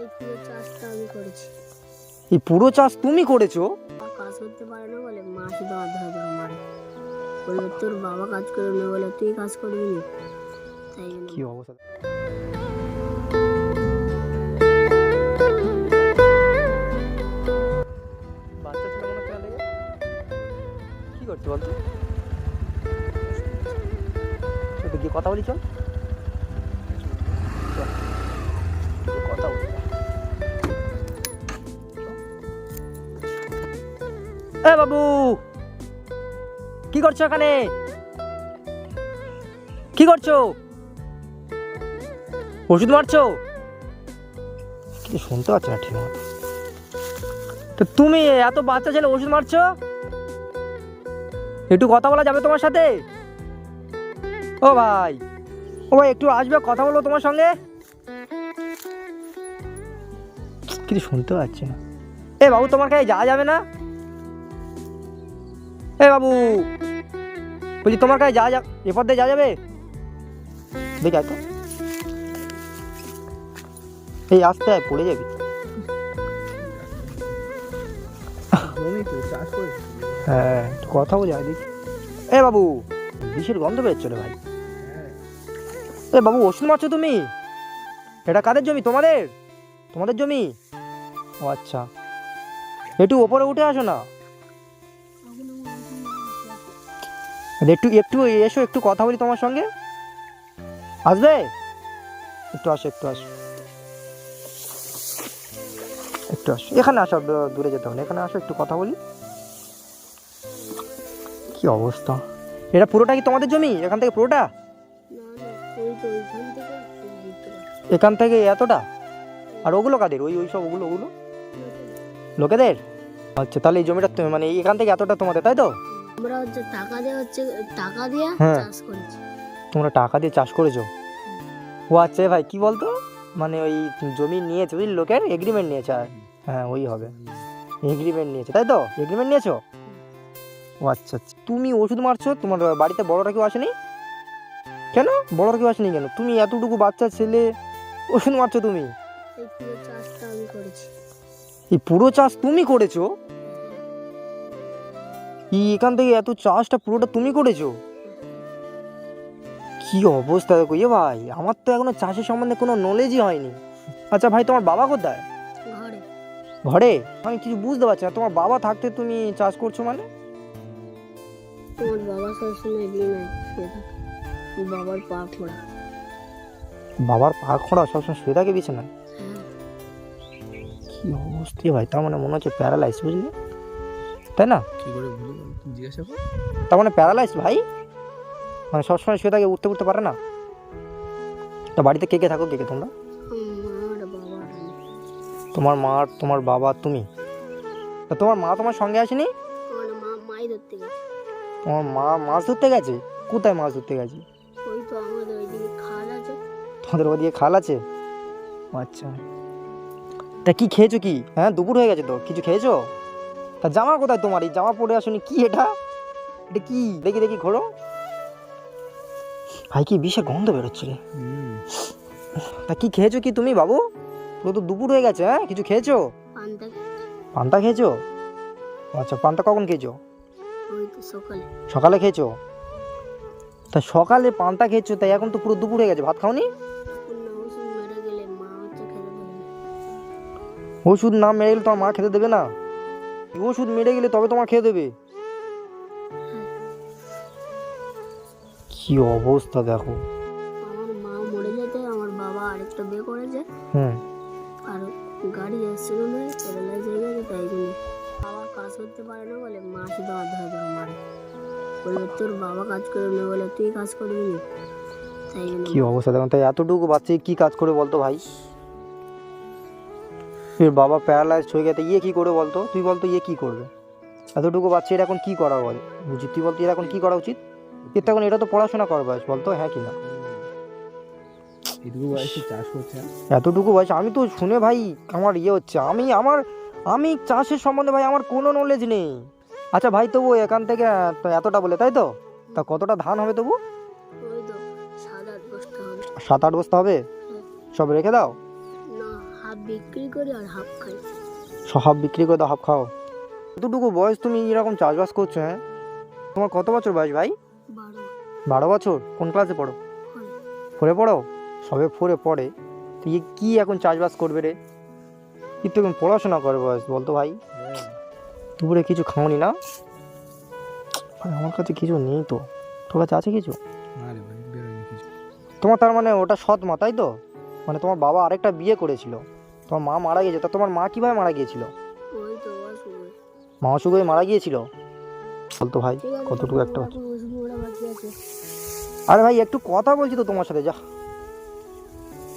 এই পুরো চাষটা আমি করেছি। এই পুরো চাষ তুমি করেছ? কাজ করতে পারে না বলে তোর বাবা কাজ করবে না বলে তুই কাজ করবি না। তাই জন্য। কি অবস্থা? কি করছ বলতো? কথা বলি চল, এ বাবু! কি করছ এখানে? কি করছ? ওষুধ মারছো? কিছু শুনতে পাচ্ছি না ঠিক মতো। তো তুমি এত বাচ্চা ছেলে ওষুধ মারছো? একটু কথা বলা যাবে তোমার সাথে? ও ভাই! ও ভাই একটু আসবে কথা বলব তোমার সঙ্গে? কিছু শুনতে পাচ্ছি না। এ বাবু তোমার কাছে যাওয়া যাবে না? এ বাবু, বলছি তোমার কাছে যাওয়া যা এরপর দিয়ে যাওয়া যাবে? দেখে আয় তো এই আসতে আয়, পড়ে যাবি। হ্যাঁ কথা বলে আয় এ বাবু, বিষের গন্ধ বেরোচ্ছে রে ভাই। এ বাবু, ওষুধ মারছো তুমি? এটা কাদের জমি? তোমাদের? তোমাদের জমি? ও আচ্ছা। একটু ওপরে উঠে আসো না। একটু একটু এসো, একটু কথা বলি তোমার সঙ্গে। আসবে? একটু আসো একটু আসো। একটু আসো। এখানে আসো দূরে যেতে হবে এখানে আসো, একটু কথা বলি। কি অবস্থা? এটা পুরোটা কি তোমাদের জমি? এখান থেকে পুরোটা? এখান থেকে এতটা? আর ওগুলো কাদের? ওই ওই সব ওগুলো ওগুলো? লোকেদের? আচ্ছা তাহলে এই জমিটা মানে এখান থেকে এতটা তোমাদের, তাই তো? আমরা হচ্ছে টাকা দিয়ে হচ্ছে টাকা দিয়ে হ্যাঁ। চাষ করেছি। তোমরা টাকা দিয়ে চাষ করেছ? ও আচ্ছা এ ভাই কি বলতো? মানে ওই জমি নিয়েছে বুঝলি লোকের এগ্রিমেন্ট নিয়েছে আর। হ্যাঁ ওই হবে। এগ্রিমেন্ট নিয়েছে তাই তো? এগ্রিমেন্ট নিয়েছো? ও আচ্ছা আচ্ছা। তুমি ওষুধ মারছো তোমার বাড়িতে বড়রা কেউ আসেনি? কেন? বড়রা কেউ আসেনি কেন? তুমি এতটুকু বাচ্চা ছেলে ওষুধ মারছো তুমি? এই পুরো চাষটা আমি করেছি। এই পুরো চাষ তুমি করেছ? এখান থেকে এত চাষটা পুরোটা তুমি করেছ? কি অবস্থা দেখো এ ভাই আমার তো এখনও চাষের সম্বন্ধে কোনো নলেজই হয়নি। আচ্ছা ভাই তোমার বাবা কোথায়? ঘরে। আমি কিছু বুঝতে পারছি না তোমার বাবা থাকতে তুমি চাষ করছ মানে? তোমার বাবা সবসময় বাবার পা খোড়া। বাবার পা খোঁড়া সবসময় শুয়ে থাকে বিছানায়? হ্যাঁ। কি অবস্থা ভাই তার মানে মনে হচ্ছে প্যারালাইজ বুঝলি? তাই না? কি করে ভুলে গেল তুমি জিজ্ঞাসা কর। তার মানে প্যারালাইজ ভাই? মানে সবসময় শুয়ে থাকে উঠতে উঠতে পারে না? তা বাড়িতে কে কে থাকো কে কে তোমরা। তোমার মা তোমার বাবা তুমি? তা তোমার মা তোমার সঙ্গে আসেনি? তোমার মা মাছ ধরতে গেছে? কোথায় মাছ ধরতে গেছে? তোমাদের ওদিকে খাল আছে? আচ্ছা। তা কি খেয়েছো কি? হ্যাঁ দুপুর হয়ে গেছে তো? কিছু খেয়েছো? তা জামা কোথায় তোমার? এই জামা পরে আসনি কি এটা? এটা কি? দেখি দেখি ঘোরো ভাই কি বিশে গন্ধ বেরোচ্ছে রে। তা কি খেয়েছো কি তুমি বাবু? পুরো তো দুপুর হয়ে গেছে হ্যাঁ? কিছু খেয়েছো? পান্তা। খেয়েছো? আচ্ছা পান্তা কখন খেয়েছো? ওই তো সকালে। সকালে খেয়েছো? তা সকালে পান্তা খেয়েছো তাই এখন তো পুরো দুপুর হয়ে গেছে। ভাত খাওনি। ওষুধ না মেরে গেলে তোমার মা খেতে দেবে না? ওষুধ মেরে গেলে তবে তোমার খেয়ে দেবে। কি অবস্থা দেখো। আমার মা মরে যেতে আমার বাবা আরেকটা বিয়ে করেছে। হুম। আর গাড়ি অ্যাক্সিডেন্ট হয়ে প্যারালাইজ হয়ে গেছে তাই জন্য বাবা কাজ করতে পারে না বলে মা শুধু আধা আধা মারে। বলবে তোর বাবা কাজ করবে না বলে তুই কাজ করবি না। তাই জন্য কি অবস্থা দেখো তাই এতটুকু বাচ্চা কি কাজ করে বলতো ভাই? এর বাবা প্যারালাইজ হয়ে গেছে ইয়ে কি করে বলতো? তুই বলতো ইয়ে কি করবে? এতটুকু বাচ্চা এটা এখন কি করা বল? উচিত তুই বলতো এর এখন কি করা উচিত? এর তো এখন এটা তো পড়াশোনা করার বয়স বলতো হ্যাঁ কি না? এতটুকু বয়স আমি তো শুনে ভাই আমার ইয়ে হচ্ছে আমি আমার আমি চাষের সম্বন্ধে ভাই আমার কোনো নলেজ নেই। আচ্ছা ভাই তবু এখান থেকে এতটা বলে তাই তো? তা কতটা ধান হবে তবু? সাত আট বস্তা হবে। সব রেখে দাও? বিক্রি করি আর হাফ খাই। সব বিক্রি করে দাও হাফ খাও। কতটুকু বয়স তুমি এরকম চাষবাস করছ হ্যাঁ? তোমার কত বছর বয়স ভাই? বারো। বছর? কোন ক্লাসে পড়ো? ফোরে পড়ো? সবে ফোরে পড়ে। তুই কি এখন চাষবাস করবে রে? কি তো এখন পড়াশোনা করে বয়স বলতো ভাই। দুপুরে কিছু খাওনি না? ভাই আমার কাছে কিছু নেই তো। তোর কাছে আছে কিছু। তোমার তার মানে ওটা সৎ মা তাই তো? মানে তোমার বাবা আরেকটা বিয়ে করেছিল। তোমার মা মারা গিয়েছে তা তোমার মা কীভাবে মারা গিয়েছিল? ওই তো অসুখ মা অসুখ হয়ে মারা গিয়েছিল? বলতো ভাই কতটুকু একটা আরে ভাই একটু কথা বলছি তো তোমার সাথে যা।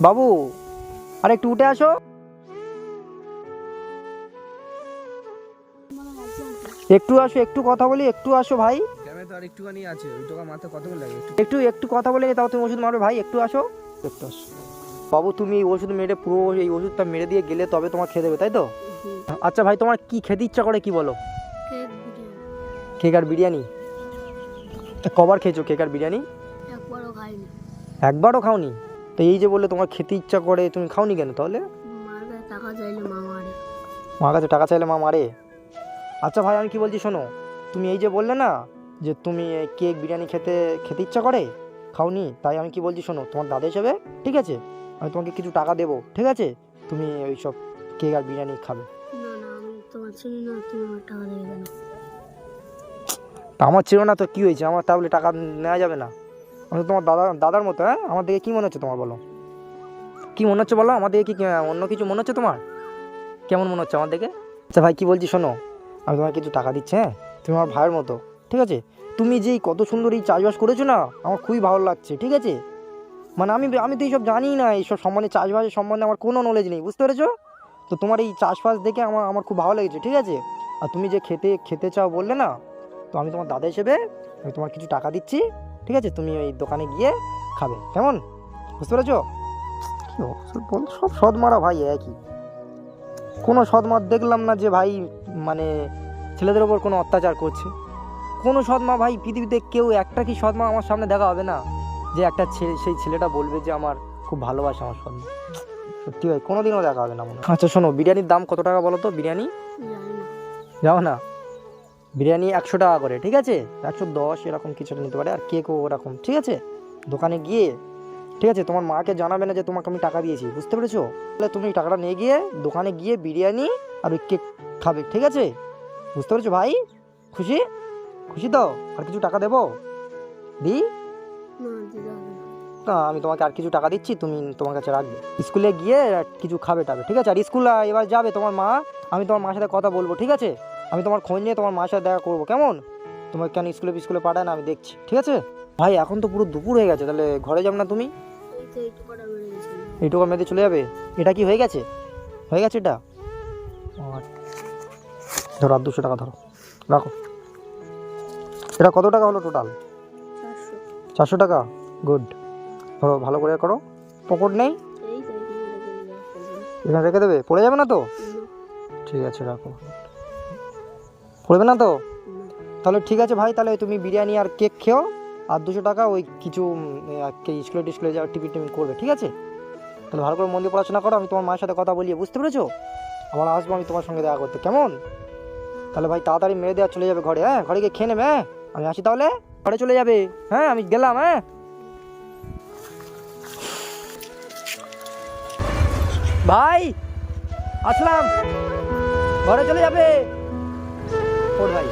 বাবু আরে একটু উঠে আসো। একটু আসো একটু কথা বলি একটু আসো ভাই। একটু একটু কথা বলে তাও তুমি ওষুধ মারবে ভাই একটু আসো। একটু আসো। বাবু তুমি এই ওষুধ মেরে পুরো এই ওষুধটা মেরে দিয়ে গেলে তবে তোমার খেয়ে দেবে তাই তো? আচ্ছা ভাই তোমার কি খেতে ইচ্ছা করে কি বলো? কেক আর বিরিয়ানি? তা কবার খেয়েছো কেক আর বিরিয়ানি? একবারও খাওনি? তো এই যে বললে তোমার খেতে ইচ্ছা করে তুমি খাওনি কেন তাহলে? মার কাছে টাকা চাইলে মা মারে। কাছে টাকা চাইলে মা মারে? আচ্ছা ভাই আমি কি বলছি শোনো তুমি এই যে বললে না যে তুমি এই কেক বিরিয়ানি খেতে খেতে ইচ্ছা করে খাওনি তাই আমি কি বলছি শোনো তোমার দাদা হিসেবে ঠিক আছে? আমি তোমাকে কিছু টাকা দেবো ঠিক আছে? তুমি ওই সব কেক আর বিরিয়ানি খাবে। না না আমি তোমার চিনি না তুমি আমার ছিল না তো কী হয়েছে? আমার তাহলে টাকা নেওয়া যাবে না। আমি তোমার দাদা দাদার মতো হ্যাঁ? আমার দিকে কী মনে হচ্ছে তোমার বলো? কী মনে হচ্ছে বলো? আমার দিকে কি অন্য কিছু মনে হচ্ছে তোমার? কেমন মনে হচ্ছে আমার দিকে আচ্ছা ভাই কী বলছি শোনো আমি তোমার কিছু টাকা দিচ্ছি হ্যাঁ? তুমি আমার ভাইয়ের মতো ঠিক আছে? তুমি যেই কত সুন্দর এই চাষবাস করেছ না আমার খুবই ভালো লাগছে ঠিক আছে? মানে আমি আমি তো এইসব জানি না এইসব সম্বন্ধে চাষবাসের সম্বন্ধে আমার কোনো নলেজ নেই বুঝতে পেরেছ? তো তোমার এই চাষবাস দেখে আমার আমার খুব ভালো লেগেছে ঠিক আছে? আর তুমি যে খেতে খেতে চাও বললে না তো আমি তোমার দাদা হিসেবে আমি তোমার কিছু টাকা দিচ্ছি ঠিক আছে? তুমি ওই দোকানে গিয়ে খাবে কেমন? বুঝতে পেরেছ? কি বল সব সদমারা ভাই একই। কোনো সদমা দেখলাম না যে ভাই মানে ছেলেদের ওপর কোনো অত্যাচার করছে। কোনো সদমা ভাই পৃথিবীতে কেউ একটা কি সদমা আমার সামনে দেখা হবে না? যে একটা ছেলে, সেই ছেলেটা বলবে যে আমার খুব ভালোবাসে আমার সদমা সত্যি ভাই, কোনোদিনও দেখা হবে না মনে আচ্ছা শোনো, বিরিয়ানির দাম কত টাকা বলো তো? বিরিয়ানি? যাও না। বিরিয়ানি একশো টাকা করে, ঠিক আছে? একশো দশ এরকম কিছু নিতে পারে, আর কেকও ওরকম, ঠিক আছে? দোকানে গিয়ে, ঠিক আছে, তোমার মাকে জানাবে না যে তোমাকে আমি টাকা দিয়েছি, বুঝতে পেরেছ? তাহলে তুমি টাকাটা নিয়ে গিয়ে দোকানে গিয়ে বিরিয়ানি আর ওই কেক খাবে, ঠিক আছে? বুঝতে পেরেছ ভাই? খুশি? খুশি তো? আর কিছু টাকা দেবো? দিই না আমি তোমাকে আর কিছু টাকা দিচ্ছি তুমি তোমার কাছে রাখবে। স্কুলে গিয়ে কিছু খাবে টাবে ঠিক আছে? আর স্কুল এবার যাবে তোমার মা আমি তোমার মার সাথে কথা বলব ঠিক আছে? আমি তোমার খোঁজ নিয়ে তোমার মার সাথে দেখা করব কেমন? তোমার কেন স্কুলে স্কুলে পাঠায় না আমি দেখছি ঠিক আছে? ভাই এখন তো পুরো দুপুর হয়ে গেছে তাহলে ঘরে যাবে না তুমি? এইটুকু মেয়েতে চলে যাবে? এটা কি হয়ে গেছে? হয়ে গেছে এটা? আর ধরো আর দুশো টাকা ধরো। রাখো। এটা কত টাকা হলো টোটাল চারশো টাকা? গুড ধরো, ভালো করে করো। পকেট নেই? এখানে রেখে দেবে? পড়ে যাবে না তো? ঠিক আছে, রাখো। পড়বে না তো? তাহলে ঠিক আছে ভাই, তাহলে তুমি বিরিয়ানি আর কেক খেও, আর দুশো টাকা ওই কিছু স্কুলে টিস্কুলে যাওয়ার টিফিন টিফিন করবে, ঠিক আছে? তাহলে ভালো করে মন দিয়ে পড়াশোনা করো, আমি তোমার মায়ের সাথে কথা বলিয়ে, বুঝতে পেরেছ? আবার আসব আমি তোমার সঙ্গে দেখা করতে, কেমন? তাহলে ভাই তাড়াতাড়ি মেরে দেওয়া চলে যাবে ঘরে হ্যাঁ? ঘরে গিয়ে খেয়ে নেবে হ্যাঁ? আমি আসি তাহলে? ঘরে চলে যাবে? হ্যাঁ আমি গেলাম হ্যাঁ। ভাই আসলাম। ঘরে চলে যাবে। ওর ভাই।